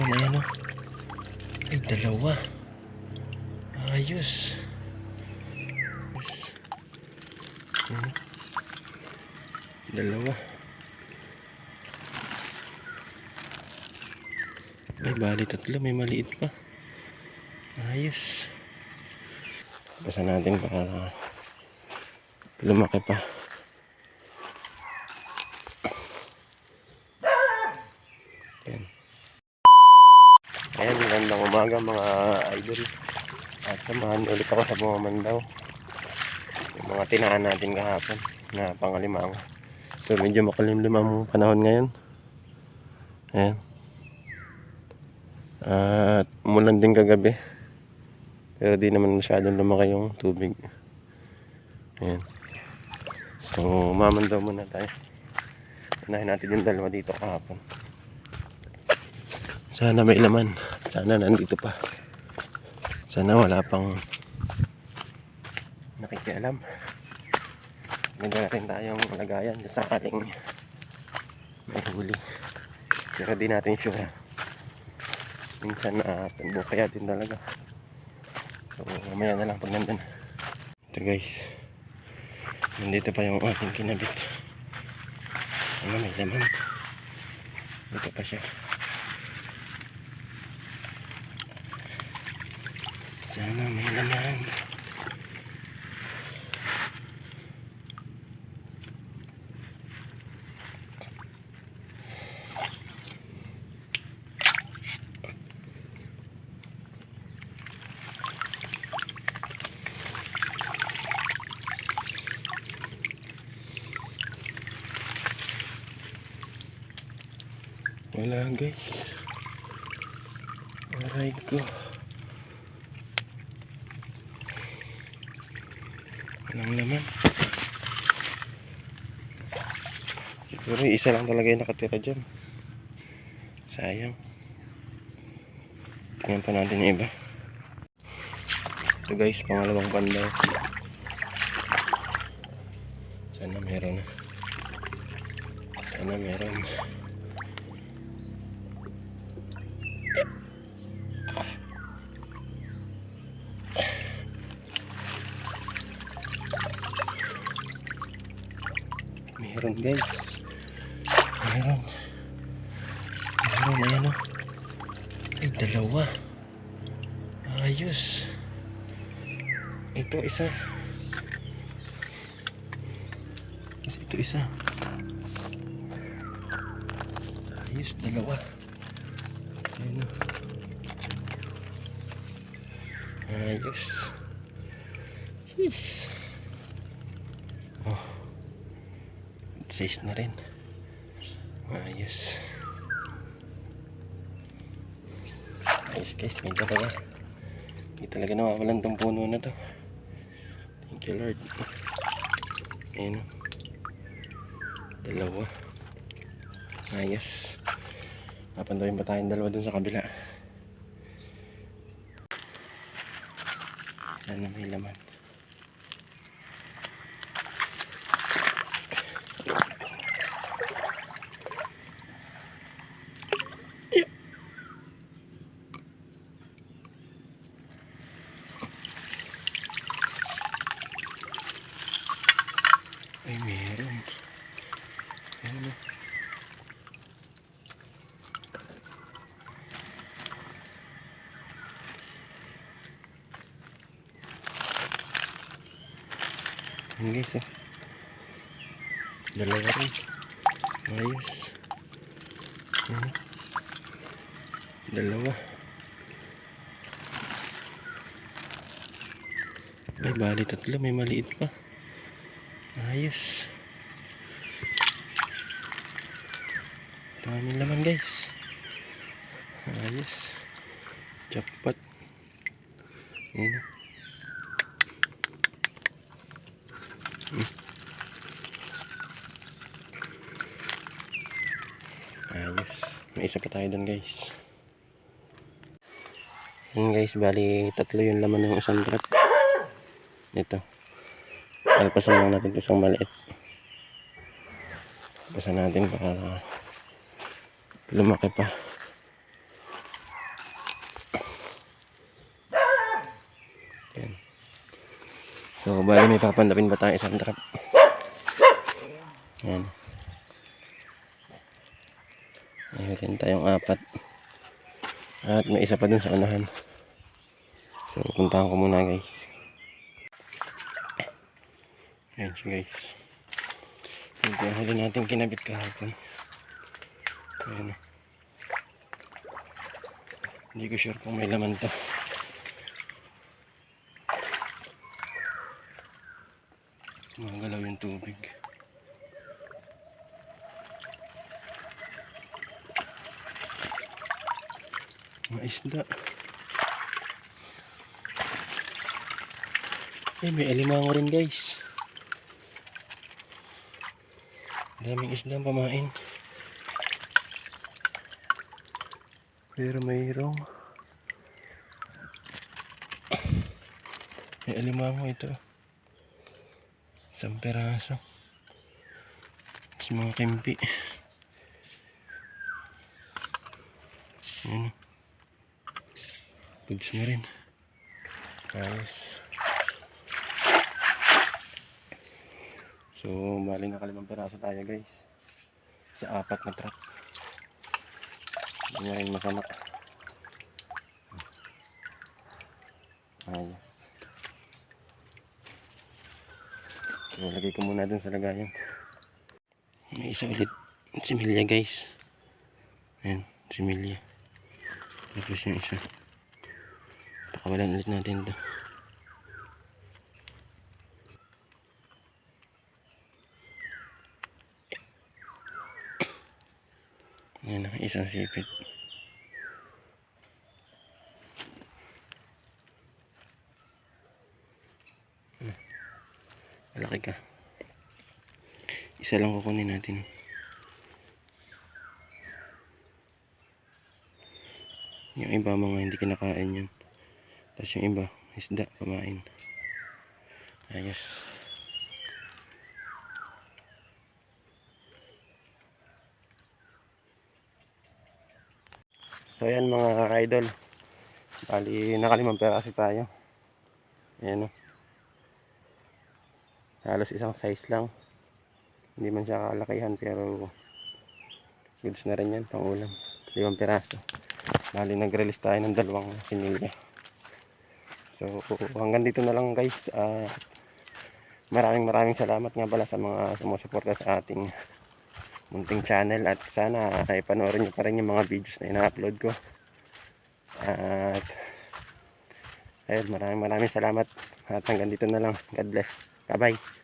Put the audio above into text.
Meron, ayan o. Ay, dalawa. Ayos. Hmm. Dalawa. Ay, bali tatlo. May maliit pa. Ayos. Basa natin para lumaki pa. Yan. Ayan, magandang umaga mga idol. At samahan ulit ako sa bumamandaw. Yung mga tinahan natin kahapon na pangalimango. So medyo makulimlim ang panahon ngayon. Ayan. At umulan din kagabi. Pero di naman masyadong lumaki yung tubig. Ayan. So mamandaw muna tayo. Unahin natin yung dalawa dito kahapon. Sana may laman. Sana nandito pa. Sana wala pang nakikialam. Magdala rin tayong lagayan sa ating may huli. Pero di natin sure. Minsan na uh, kaya din talaga. So mamaya na lang pag nandun. Ito guys. Nandito pa yung ating kinabit. Ano may laman. Dito pa siya. Sana may laman. Wala guys. Aray ko. Walang laman. Siguro isa lang talaga yung nakatira dyan. Sayang. Tingnan pa natin yung iba. Ito guys, pangalawang pandaw. Sana meron. Sana meron. Meron guys. Meron. Meron, ayan o. Ay, dalawa. Ayos. Ito isa. Ito isa. Ayos, dalawa. Ayan o. Ayos. Yes. Size na rin. Ayos. Ayos guys, may talaga. Hindi talaga nawawalan tong puno na to. Thank you Lord. Ayan o. Dalawa. Ayos. Papandoyin pa tayong dalawa dun sa kabila. Sana may laman. Ay, meron. Ayan o. Guys eh. Dalawa rin. Ayos. Ayan. Dalawa. Ay, bali tatlo. May maliit pa. Ayos. Daming laman guys. Ayos. Jackpot. Ayan. Hmm. Ayos. May isa pa tayo doon guys. Ayan guys, bali tatlo yung laman ng isang trap. Ito. Alpasan lang natin isang maliit. Alpasan natin para lumaki pa. So, bali may papandapin ba tayo isang trap? Yan. Mayroon tayong apat. At may isa pa dun sa unahan. So, puntahan ko muna guys. Ayan siya guys. Ito yung huli natin kinabit kahapon. Ayan. Hindi ko sure kung may laman to. Magalaw yung tubig. Mga isda. Eh, may alimango rin guys. Daming isda ang pamain. Pero mayroong may alimango ito. Isang peraso. Sa mga kimpi. Ayan. Goods na rin. Ayos. So, bali nakalimang peraso tayo guys. Sa apat na truck. Hindi na rin masama. Ayos. So, ko muna dun sa lagayan. May isa ulit. Similya guys. Ayan, similya. Tapos yung isa. Pakawalan ulit natin ito. Ayan, isang sipit. Hmm. Ka. Isa lang kukunin natin. Yung iba mga hindi kinakain yun. Tapos yung iba, isda, pamain. Ayos. So yan mga idol. Bali, nakalimang peraso tayo. Ayan o. Halos isang size lang. Hindi man siya kalakihan pero goods na rin yan pang ulam. Limang peraso. Bali, nag-release tayo ng dalawang sinilya. So, hanggang dito na lang guys. Ah, maraming maraming salamat nga pala sa mga sumusuporta sa ating munting channel at sana ay panoorin nyo pa rin yung mga videos na ina-upload ko. At ayun, maraming maraming salamat at hanggang dito na lang. God bless. Bye-bye.